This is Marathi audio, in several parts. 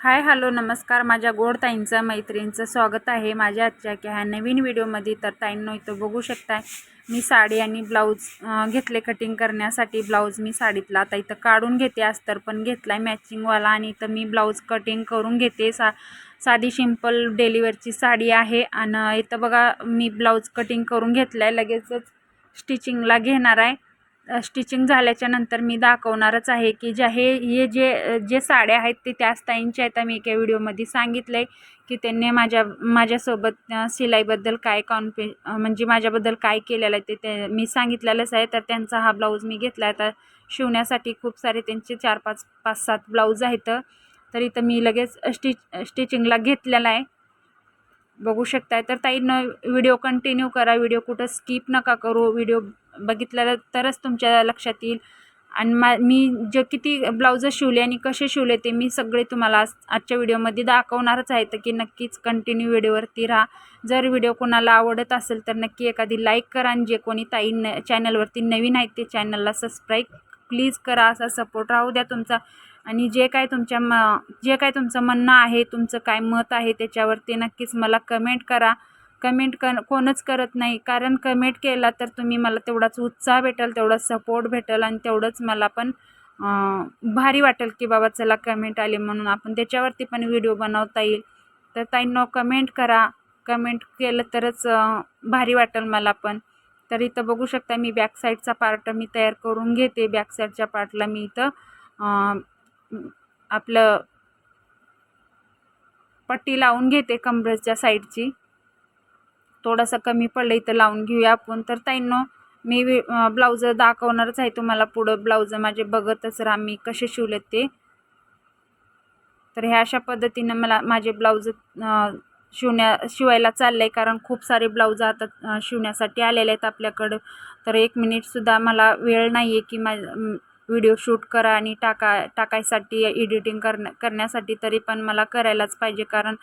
हाय हॅलो नमस्कार. माझ्या गोड ताईंचं मैत्रिणींचं स्वागत आहे माझ्या आजच्या की ह्या नवीन व्हिडिओमध्ये. तर ताईंनो इथं बघू शकताय मी साडी आणि ब्लाऊज घेतले कटिंग करण्यासाठी. ब्लाऊज मी साडीतला आता इथं काढून घेते अस्तर पण घेतला आहे मॅचिंगवाला आणि इथं मी ब्लाऊज कटिंग करून घेते. सा साधी सिंपल डेलिवरची साडी आहे. आणि इथं बघा मी ब्लाऊज कटिंग करून घेतलं आहे लगेचच स्टिचिंगला घेणार आहे. स्टिचिंग झाल्याच्यानंतर मी दाखवणारच आहे की ज्या हे हे जे जे साड्या आहेत ते त्याच ताईंच्या आहेत. मी एका व्हिडिओमध्ये सांगितलं आहे की त्यांनी माझ्या माझ्यासोबत शिलाईबद्दल काय कॉन्फि म्हणजे माझ्याबद्दल काय केलेलं आहे ते ते मी सांगितलेलंच आहे. तर त्यांचा हा ब्लाऊज मी घेतला आहे. तर शिवण्यासाठी खूप सारे त्यांचे चार पाच पाच सात ब्लाऊज आहेत. तर इथं मी लगेच स्टिच स्टिचिंगला घेतलेला आहे. बघू शकताय. तर ताईनं व्हिडिओ कंटिन्यू करा. व्हिडिओ कुठं स्किप नका करू. व्हिडिओ बघितलेला तरच तुमच्या लक्षात येईल. आणि मा मी जे किती ब्लाऊज शिवले आणि कसे शिवले ते मी सगळे तुम्हाला आज आजच्या व्हिडिओमध्ये दाखवणारच आहे. तर की नक्कीच कंटिन्यू व्हिडिओवरती राहा. जर व्हिडिओ कोणाला आवडत असेल तर नक्की एखादी लाईक करा. आणि जे कोणी ताई न चॅनलवरती नवीन आहेत ते चॅनलला सबस्क्राईब प्लीज करा. असा सपोर्ट राहू द्या तुमचा. आणि जे काय तुमच्या म जे काय तुमचं म्हणणं आहे तुमचं काय मत आहे त्याच्यावर ते नक्कीच मला कमेंट करा. कमेंट क कोणच करत नाही. कारण कमेंट केला तर तुम्ही मला तेवढाच उत्साह भेटेल तेवढाच सपोर्ट भेटेल आणि तेवढंच मला पण भारी वाटेल की बाबा चला कमेंट आले म्हणून. आपण त्याच्यावरती पण व्हिडिओ बनवता येईल. तर ताईंनो कमेंट करा. कमेंट केलं तरच भारी वाटेल मला पण. तर इथं बघू शकता मी बॅक साईडचा पार्ट मी तयार करून घेते. बॅक साईडच्या पार्टला मी इथं आपलं पट्टी लावून घेते कमरेच्या साईडची. थोडासा कमी पडलं इथं लावून घेऊया आपण. तर ताईंनो मी ब्लाऊज दाखवणारच आहे तुम्हाला पुढं. ब्लाऊज माझे बघतच राहा मी कसे शिवलेत ते. तर ह्या अशा पद्धतीनं मला माझे ब्लाऊज शिवण्या शिवायला चाललं आहे कारण खूप सारे ब्लाऊज आता शिवण्यासाठी आलेले आहेत आपल्याकडं. तर एक मिनिटसुद्धा मला वेळ नाही आहे की मा व्हिडिओ शूट करा आणि टाका टाकायसाठी एडिटिंग करण्या करण्यासाठी तरी पण मला करायलाच पाहिजे. कारण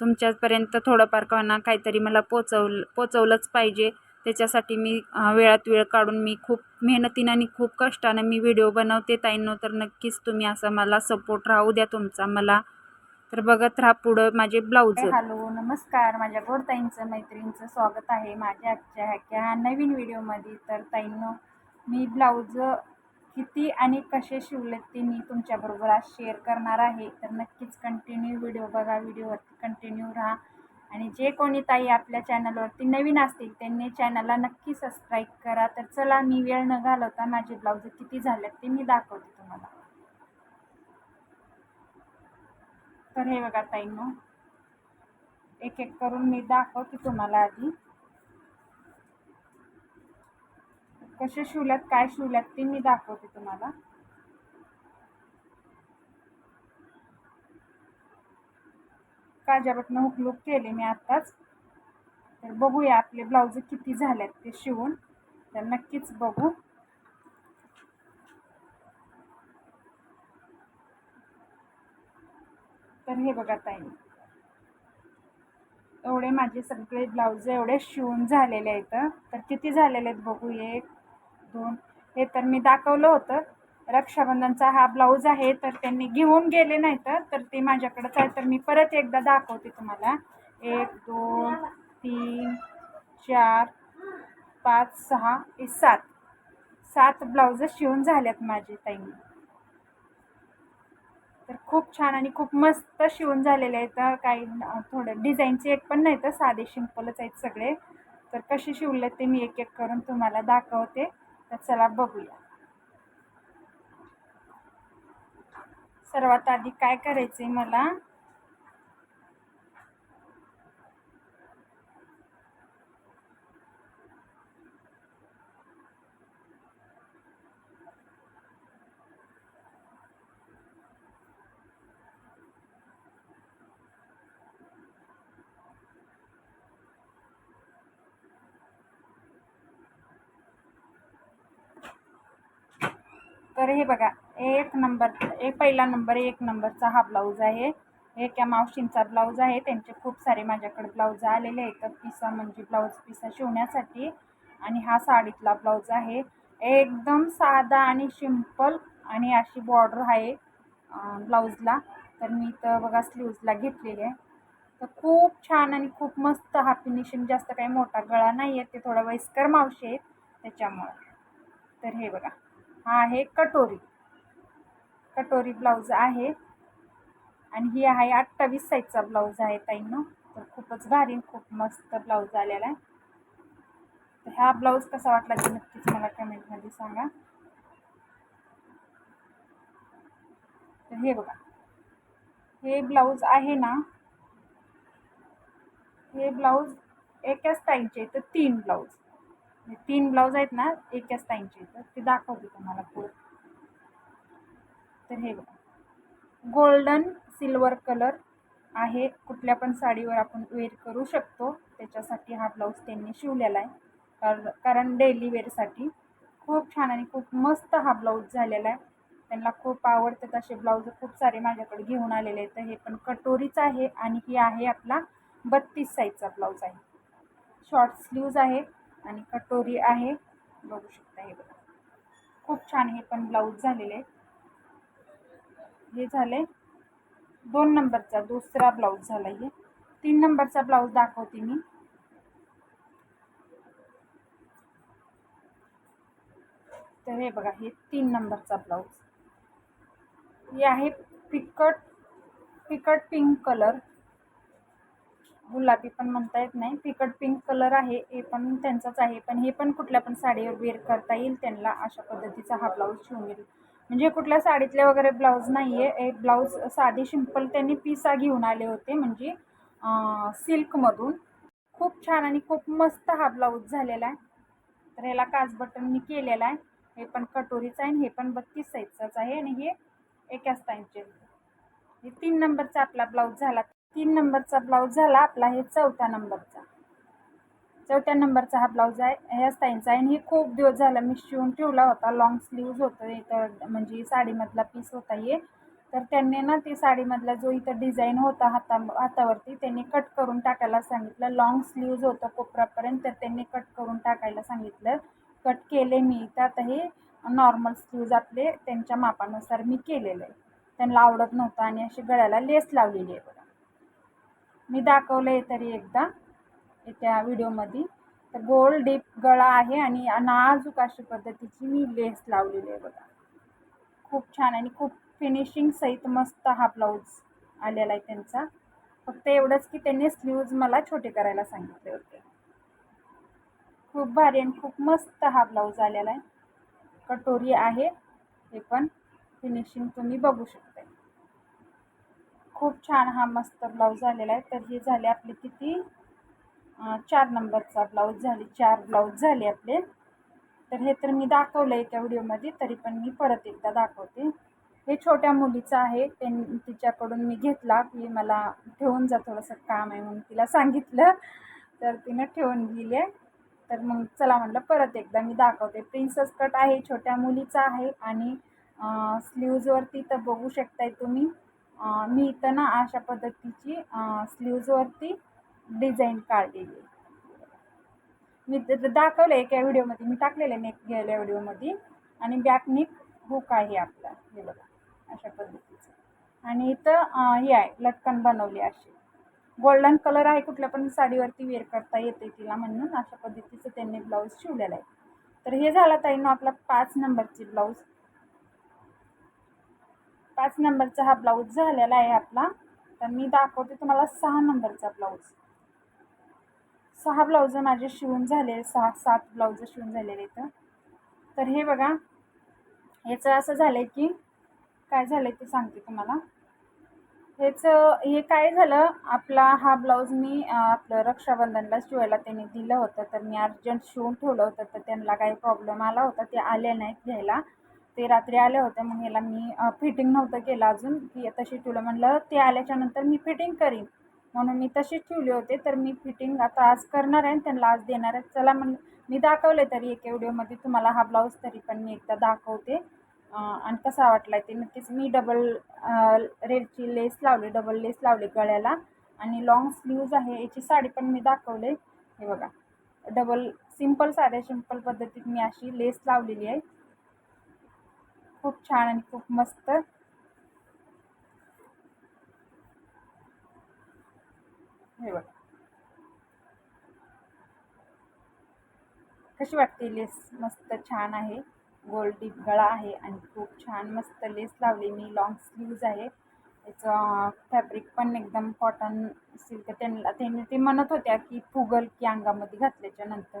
तुमच्यापर्यंत थोडंफार कोणा काहीतरी मला पोचवलं पोचवलंच पाहिजे. त्याच्यासाठी मी वेळात वेळ काढून मी खूप मेहनतीनं आणि खूप कष्टानं मी व्हिडिओ बनवते ताईंनो. तर नक्कीच तुम्ही असं मला सपोर्ट राहू द्या तुमचा मला. तर बघत राहा पुढं माझे ब्लाऊज हॅलो नमस्कार. माझ्या गोड ताईंचं स्वागत आहे. माझ्या आजच्या ह्या नवीन व्हिडिओमध्ये तर ताईंनो मी ब्लाऊज किती आणि कसे शिवलेत ते मी तुमच्याबरोबर आज शेअर करणार आहे. तर नक्कीच कंटिन्यू व्हिडिओ बघा व्हिडिओवरती कंटिन्यू राहा. आणि जे कोणी ताई आपल्या चॅनलवरती नवीन असतील त्यांनी चॅनलला नक्की सबस्क्राईब करा. तर चला मी वेळ न घालवता माझे ब्लाऊज किती झालेत ते मी दाखवते तुम्हाला. तर हे बघा ताईंनो एक एक करून मी दाखवते तुम्हाला आधी. कसे शिवल्यात काय शिवल्यात ते मी दाखवते तुम्हाला. काजाबटनं हुकलूक केले मी आत्ताच. तर बघूया आपले ब्लाऊज किती झाल्यात ते शिवून. तर नक्कीच बघू. तर हे बघा ताई. एवढे माझे सगळे ब्लाऊज एवढे शिवून झालेले आहेत. तर किती झालेले आहेत बघू एक दोन. हे तर मी दाखवलं होतं. रक्षाबंधनचा हा ब्लाऊज आहे तर त्यांनी घेऊन गेले नाही तर ते माझ्याकडंच आहे तर मी परत एकदा दाखवते तुम्हाला. एक दोन तीन चार पाच सहा हे सात. सात ब्लाऊज शिवून झाल्यात माझे ताईंनी. तर खूप छान आणि खूप मस्त शिवून झालेले आहेत. काही थोडं डिझाईनचे एक पण नाही तर साधे सिंपलच आहेत सगळे. तर कसे शिवले ते मी एक एक करून तुम्हाला दाखवते. तर चला बघूया. सर्वात आधी काय करायचे मला तर हे बघा एक नंबर एक पहिला नंबर एक नंबरचा हा ब्लाऊज आहे. एक या मावशींचा ब्लाऊज आहे. त्यांचे खूप सारे माझ्याकडे ब्लाऊज आलेले आहेत. पिसा म्हणजे ब्लाऊज पिसा शिवण्यासाठी. आणि हा साडीतला ब्लाऊज आहे. एकदम साधा आणि सिंपल आणि अशी बॉर्डर आहे ब्लाऊजला. तर मी तर बघा स्लीव्जला घेतलेली आहे. तर खूप छान आणि खूप मस्त हा फिनिशिंग जास्त काही मोठा गळा नाही आहे ते थोडा वयस्कर मावशी आहेत त्याच्यामुळं. तर हे बघा. हा आहे कटोरी. कटोरी ब्लाऊज आहे. आणि ही आहे अठ्ठावीस साईजचा ब्लाऊज आहे ताईंनो. तर खूपच भारी खूप मस्त ब्लाऊज आलेला आहे. तर हा ब्लाऊज कसा वाटला ते नक्कीच मला कमेंटमध्ये सांगा. तर हे बघा. हे ब्लाऊज आहे ना. हे ब्लाऊज एकाच टाईमचे तर तीन ब्लाऊज. तीन ब्लाऊज आहेत ना एकाच ताईंचे. तर ते दाखवते तुम्हाला पुढे. तर हे बघा. गोल्डन सिल्वर कलर आहे. कुठल्या पण साडीवर आपण वेअर करू शकतो. त्याच्यासाठी हा ब्लाऊज त्यांनी शिवलेला आहे. कारण कारण डेली वेअरसाठी खूप छान आणि खूप मस्त हा ब्लाऊज झालेला आहे. त्यांना खूप आवडतात असे ब्लाऊज खूप सारे माझ्याकडे घेऊन आलेले आहेत. तर हे पण कटोरीच आहे आणि ही आहे आपला बत्तीस साईजचा ब्लाऊज आहे. शॉर्ट स्लीव्ज आहे. आणि कटोरी आहे. बघू शकता हे बघा. खूप छान हे पण ब्लाऊज झालेले आहेत. हे झाले. दोन नंबरचा दुसरा ब्लाऊज झाला हे. तीन नंबरचा ब्लाऊज दाखवते मी. तर हे बघा हे तीन नंबरचा ब्लाऊज हे आहे फिकट फिकट पिंक कलर गुलाबी पण म्हणता येत नाही. फिकट पिंक कलर आहे हे पण त्यांचाच आहे. पण हे पण कुठल्या पण साडीवर वेअर करता येईल त्यांना अशा पद्धतीचा हा ब्लाऊज शिवून येईल म्हणजे कुठल्या साडीतले वगैरे ब्लाऊज नाही आहे एक ब्लाऊज साधी सिंपल त्यांनी पिसा घेऊन आले होते. म्हणजे सिल्कमधून खूप छान आणि खूप मस्त हा ब्लाऊज झालेला आहे. तर ह्याला काच बटननी केलेला आहे. हे पण कटोरीचं आहे आणि हे पण बत्तीस साईजचाच आहे. आणि हे एकाच टाईमचे हे तीन नंबरचा आपला ब्लाऊज झाला. तीन नंबरचा ब्लाऊज झाला आपला हे चौथ्या नंबरचा. चौथ्या नंबरचा हा ब्लाऊज आहे ह्या स्टाईलचा आहे. आणि हे खूप दिवस झाला मी शिवून ठेवला होता. लॉंग स्लीव्ज होतं इथं म्हणजे साडीमधला पीस होता हे. तर त्यांनी ना ती साडीमधला जो इथं डिझाईन होता हाता हातावरती त्यांनी कट करून टाकायला सांगितलं. लॉंग स्लीव्ज होतं कोपरापर्यंत तर त्यांनी कट करून टाकायला सांगितलं. कट केले मी इथं. आता हे नॉर्मल स्लीव्ज आपले त्यांच्या मापानुसार मी केलेलं. आहे त्यांना आवडत नव्हतं आणि अशी गळ्याला लेस लावलेली आहे मी दाखवलं आहे तरी एकदा त्या व्हिडिओमध्ये. तर गोल डीप गळा आहे आणि नाजूक अशा पद्धतीची मी लेस लावलेली आहे बघा. खूप छान आणि खूप फिनिशिंग सहित मस्त हा ब्लाऊज आलेला आहे त्यांचा. फक्त एवढंच की त्यांनी स्लीव्ज मला छोटे करायला सांगितले होते. खूप भारी आणि खूप मस्त हा ब्लाऊज आलेला आहे. कटोरी आहे हे पण फिनिशिंग तुम्ही बघू शकता. खूप छान हा मस्त ब्लाऊज आलेला आहे. तर हे झाले आपले किती? चार नंबरचा ब्लाऊज झाले. चार ब्लाऊज झाले आपले. तर हे तर मी दाखवलं आहे त्या व्हिडिओमध्ये तरी पण मी परत एकदा दाखवते. हे छोट्या मुलीचं आहे. त्यां तिच्याकडून मी घेतला. की मला ठेवून जा थोडंसं काम आहे म्हणून तिला सांगितलं. तर तिनं ठेवून गेली तर मग चला म्हटलं परत एकदा मी दाखवते. प्रिन्सेस कट आहे छोट्या मुलीचा आहे आणि स्लीव्जवरती तर बघू शकताय तुम्ही. मी इथं ना अशा पद्धतीची स्लीव्जवरती डिझाईन काढलेली मी दाखवलं आहे एका व्हिडिओमध्ये मी टाकलेलं आहे नेक गेल्या व्हिडिओमध्ये आणि बॅक नेक हुक आहे आपला हे बघा अशा पद्धतीचं. आणि इथं हे आहे लटकन बनवली अशी. गोल्डन कलर आहे कुठल्या पण साडीवरती वेअर करता येते तिला म्हणून अशा पद्धतीचं त्यांनी ब्लाऊज शिवलेला आहे. तर हे झालं ताईनं आपला पाच नंबरची ब्लाऊज पाच नंबरचा हा ब्लाऊज झालेला आहे आपला. तर मी दाखवते तुम्हाला सहा नंबरचा ब्लाऊज. सहा ब्लाऊज माझे शिवून झाले सहा सात ब्लाऊज शिवून झालेले इथं. तर हे बघा याचं असं झालं आहे की काय झालं आहे ते सांगते तुम्हाला. ह्याचं हे काय झालं आपला हा ब्लाऊज मी आपलं रक्षाबंधनला शिवायला त्यांनी दिलं होतं. तर मी अर्जंट शिवून ठेवलं होतं तर त्यांना काही प्रॉब्लेम आला होता ते आले नाहीत घ्यायला. ते रात्री आले होते मग ह्याला मी फिटिंग नव्हतं केलं अजून की तशी ठेवलं म्हणलं ते आल्याच्यानंतर मी फिटिंग करीन. म्हणून मी तशीच ठेवले होते तर मी फिटिंग आता आज करणार आहे त्यांना आज देणार आहे. चला मग मी दाखवले तरी एका व्हिडिओमध्ये तुम्हाला हा ब्लाऊज तरी पण मी एकदा दाखवते. आणि कसा वाटला आहे ते नक्कीच मी डबल रेडची लेस लावली डबल लेस लावली गळ्याला. आणि लॉंग स्लीव्ज आहे याची साडी पण मी दाखवले हे बघा डबल सिंपल साध्या सिंपल पद्धतीत मी अशी लेस लावलेली आहे. खूप छान आणि खूप मस्त. हे बघा. कशी वाटते लेस? मस्त छान आहे. गोल्डी गळा आहे आणि खूप छान मस्त लेस लावली मी. लॉंग स्लीव्ज आहे. त्याचं फॅब्रिक पण एकदम कॉटन सिल्क त्यांना त्यांनी ते म्हणत होत्या की फुगल की अंगामध्ये घातल्याच्या नंतर.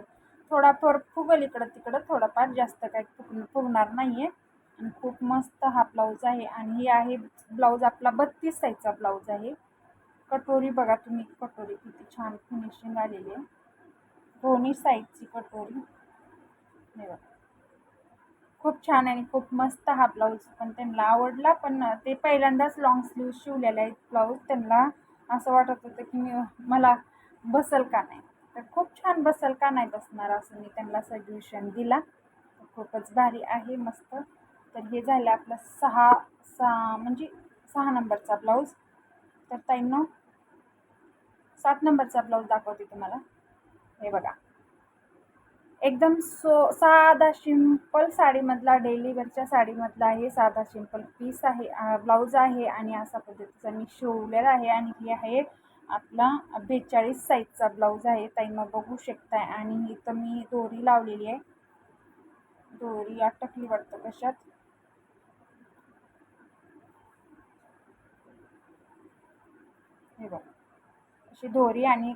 थोडाफार फुगल इकडं तिकडं थोडाफार जास्त काही फुग फुगणार नाही आहे आणि खूप मस्त हा ब्लाऊज आहे. आणि हे आहे ब्लाऊज आपला बत्तीस साईजचा ब्लाऊज आहे. कटोरी बघा तुम्ही कटोरी किती छान फिनिशिंग आलेली आहे. दोन्ही साईजची कटोरी. हे बघा. खूप छान आणि खूप मस्त हा ब्लाऊज पण त्यांना आवडला पण ते पहिल्यांदाच लॉंग स्लीव शिवलेला आहे ब्लाऊज. त्यांना असं वाटत होतं की मी मला बसल का नाही. तर खूप छान बसल का नाही बसणार असं मी त्यांना सजेशन दिला. खूपच भारी आहे मस्त. तर हे झालं आपलं सहा सहा म्हणजे सहा नंबरचा ब्लाऊज. तर ताईंना सात नंबरचा ब्लाऊज दाखवते तुम्हाला. हे बघा. एकदम सो साधा सिंपल साडीमधला डेलीवरच्या साडीमधला आहे. साधा सिंपल पीस आहे ब्लाऊज आहे आणि असा पद्धतीचा मी शिवलेला आहे आणि हे आहे आपला बेचाळीस साईजचा ब्लाऊज आहे. ताईंना बघू शकताय. आणि इथं मी दोरी लावलेली आहे. दोरी अटकली वाटतं कशात? हे बघ. अशी दोरी आणि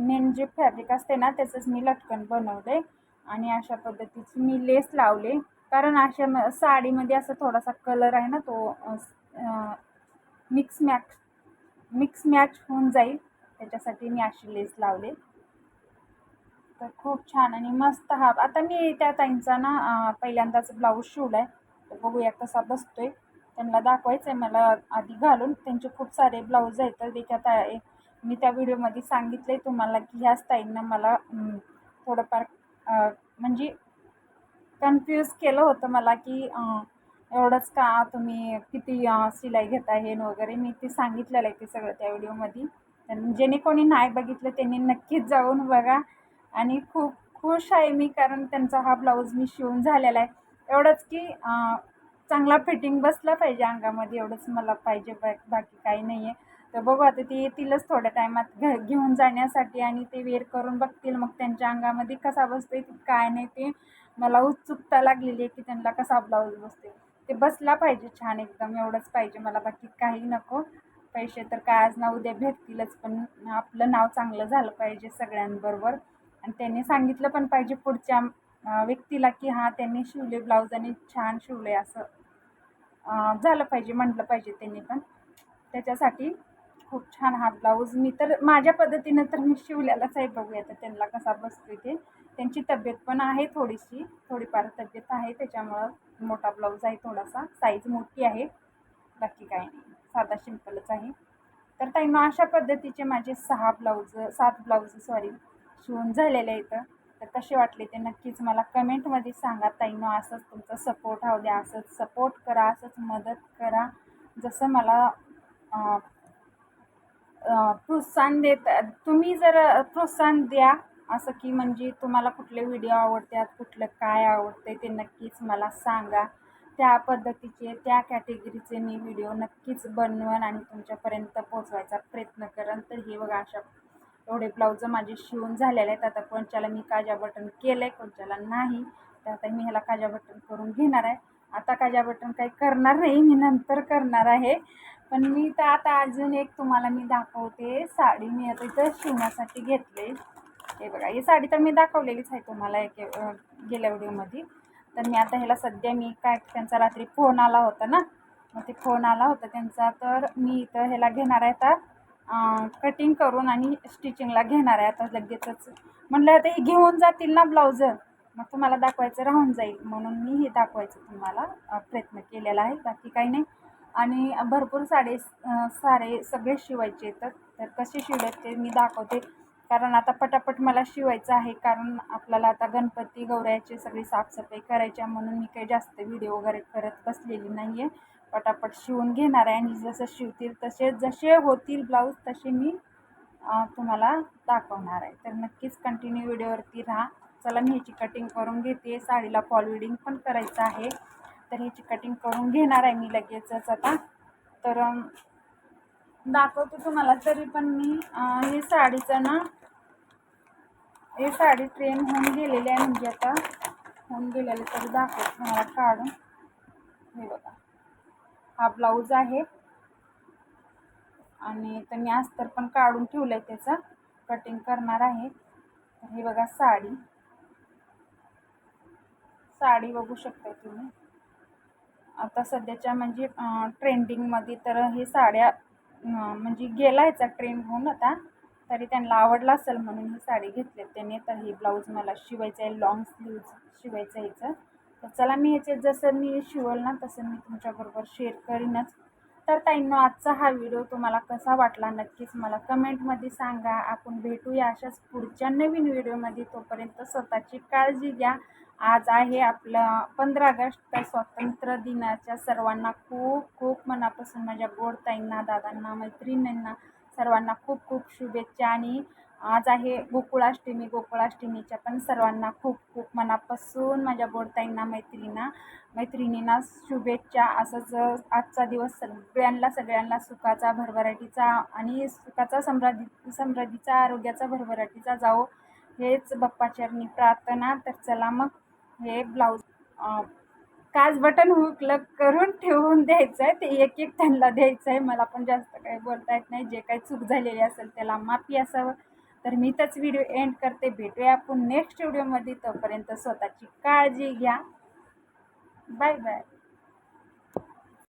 मेन जे फॅब्रिक असते ना त्याचंच मी लटकन बनवले आणि अशा पद्धतीची मी लेस लावले. कारण अशा म साडीमध्ये असं थोडासा कलर आहे ना तो मिक्स मॅच मिक्स मॅच होऊन जाईल. त्याच्यासाठी मी अशी लेस लावले. तर खूप छान आणि मस्त हा. आता मी त्या ताईंचा ना पहिल्यांदाच ब्लाऊज शिवला आहे तर बघूया कसा बसतोय. त्यांना दाखवायचं आहे मला आधी घालून. त्यांचे खूप सारे ब्लाऊज आहेत तर त्याच्यात मी त्या व्हिडिओमध्ये सांगितलं आहे तुम्हाला की ह्या स्टाईलनं मला थोडंफार म्हणजे कन्फ्यूज केलं होतं मला की एवढंच का तुम्ही किती शिलाई घेता हे वगैरे. मी ते सांगितलेलं आहे ते सगळं त्या व्हिडिओमध्ये. जेणे कोणी नाही बघितलं त्यांनी नक्कीच जाऊन बघा. आणि खूप खुश आहे मी कारण त्यांचा हा ब्लाऊज मी शिवून झालेला आहे. एवढंच की चांगला फिटिंग बसला पाहिजे अंगामध्ये एवढंच मला पाहिजे बा बाकी काही नाही आहे तर बघू आता ते येतीलच थोड्या टायमात घ घेऊन जाण्यासाठी आणि ते वेअर करून बघतील मग त्यांच्या अंगामध्ये कसा बसतोय काय नाही ते मला उत्सुकता लागलेली आहे की त्यांना कसा ब्लाऊज बसते ते बसला पाहिजे छान एकदम एवढंच पाहिजे मला बाकी काही नको. पैसे तर काय आज ना उद्या भेटतीलच पण आपलं नाव चांगलं झालं पाहिजे सगळ्यांबरोबर. आणि त्यांनी सांगितलं पण पाहिजे पुढच्या व्यक्तीला की हां त्यांनी शिवले ब्लाऊज आणि छान शिवले असं. झालं पाहिजे म्हटलं पाहिजे त्यांनी पण. त्याच्यासाठी खूप छान हा ब्लाऊज. मी तर माझ्या पद्धतीनं तर मी शिवलेलाच आहे बघूया तर त्यांना कसा बसतो ते. त्यांची तब्येत पण आहे थोडीशी थोडीफार तब्येत आहे त्याच्यामुळं मोठा ब्लाऊज आहे थोडासा. साईज मोठी आहे बाकी काही नाही. साधा सिंपलच आहे. तर ताईंनो अशा पद्धतीचे माझे सहा ब्लाऊज सात ब्लाऊज सॉरी शिवून झालेले आहेत. तर कसे वाटले ते नक्कीच मला कमेंटमध्ये सांगा. ताईनो असंच तुमचा सपोर्ट राहू द्या असंच सपोर्ट करा असंच मदत करा. जसं मला प्रोत्साहन देत तुम्ही जर प्रोत्साहन द्या असं की म्हणजे तुम्हाला कुठले व्हिडिओ आवडतात कुठलं काय आवडते ते नक्कीच मला सांगा. त्या पद्धतीचे त्या कॅटेगरीचे मी व्हिडिओ नक्कीच बनवन आणि तुमच्यापर्यंत पोचवायचा प्रयत्न करेन. तर हे बघा अशा एवढे ब्लाऊज माझे शिवून झालेले आहेत. आता कोणच्याला मी काजा बटन केलं आहे कोणच्याला नाही. तर आता मी ह्याला काजा बटन करून घेणार आहे. आता काजा बटन काही करणार नाही मी नंतर करणार आहे. पण मी तर आता अजून एक तुम्हाला मी दाखवते. साडी मी आता इथं शिवण्यासाठी घेतले. हे बघा ही साडी तर मी दाखवलेलीच आहे तुम्हाला एक गेल्या व्हिडिओमध्ये. तर मी आता ह्याला सध्या मी काय त्यांचा रात्री फोन आला होता ना? मग ते फोन आला होता त्यांचा. तर मी इथं ह्याला घेणार आहे तर कटिंग करून आणि स्टिचिंगला घेणार आहे. आता लगेचच म्हटलं आता हे घेऊन जातील ना ब्लाऊज मग तुम्हाला दाखवायचं राहून जाईल. म्हणून मी हे दाखवायचं तुम्हाला प्रयत्न केलेला आहे. बाकी काही नाही. आणि भरपूर साडे सारे सगळे शिवायचे येतात. तर कसे शिवले ते मी दाखवते. कारण आता पटापट मला शिवायचं आहे. कारण आपल्याला आता गणपती गौऱ्याची सगळी साफसफाई करायच्या म्हणून मी काही जास्त व्हिडिओ वगैरे करत बसलेली नाही आहे पटापट शिवून घेणार आहे. आणि जसं शिवतील तसे जसे होतील ब्लाऊज तसे मी तुम्हाला दाखवणार आहे. तर नक्कीच कंटिन्यू व्हिडिओवरती राहा. चला मी ह्याची कटिंग करून घेते. साडीला फॉल विडिंग पण करायचं आहे. तर ह्याची कटिंग करून घेणार आहे मी लगेचच आता. तर दाखवते तुम्हाला. तरी पण मी हे साडीचं ना हे साडी ट्रेन होऊन गेलेली आहे. म्हणजे आता होऊन गेलेली तरी दाखवते तुम्हाला काढून. हे बघा. हा ब्लाऊज आहे. आणि तर मी अस्तर पण काढून ठेवलं आहे त्याचं. कटिंग करणार आहे. तर हे बघा साडी. साडी बघू शकता तुम्ही. आता सध्याच्या म्हणजे ट्रेंडिंगमध्ये तर हे साड्या म्हणजे गेला ह्याचा ट्रेंड होऊन आता. तरी त्यांना आवडला असेल म्हणून ही साडी घेतली. त्याने तर हे ब्लाऊज मला शिवायचं आहे लॉंग स्लीव्ज शिवायचं आहे तर चला मी ह्याचे जसं मी शिवल ना तसं मी तुमच्याबरोबर शेअर करीनच. तर ताईंनो आजचा हा व्हिडिओ तुम्हाला कसा वाटला नक्कीच मला कमेंटमध्ये सांगा. आपण भेटूया अशाच पुढच्या नवीन व्हिडिओमध्ये तोपर्यंत स्वतःची काळजी घ्या. आज आहे आपलं पंधरा ऑगस्ट तर स्वातंत्र्य दिनाच्या सर्वांना खूप खूप मनापासून माझ्या गोड ताईंना दादांना मैत्रिणींना सर्वांना खूप खूप शुभेच्छा आणि आज आहे गोकुळाष्टमी गोकुळाष्टमीच्या पण सर्वांना खूप खूप मनापासून माझ्या बोलताईंना मैत्रिणींना मैत्रिणींना शुभेच्छा. असंच आजचा दिवस सगळ्यांना सगळ्यांना सुखाचा भरभराटीचा आणि सुखाचा समृद्धी समृद्धीचा आरोग्याचा भरभराटीचा जावो. हेच बाप्पाचरणी प्रार्थना. तर चला मग हे ब्लाऊज काच बटन हुकलं करून ठेवून द्यायचं आहे ते एक एक त्यांना द्यायचं आहे मला पण जास्त काही बोलता येत नाही. जे काही चूक झालेली असेल त्याला माफी असावं. तर मी त्याच व्हिडिओ एंड करते. भेटूया आपण नेक्स्ट व्हिडिओमध्ये तोपर्यंत स्वतःची काळजी घ्या. Bye bye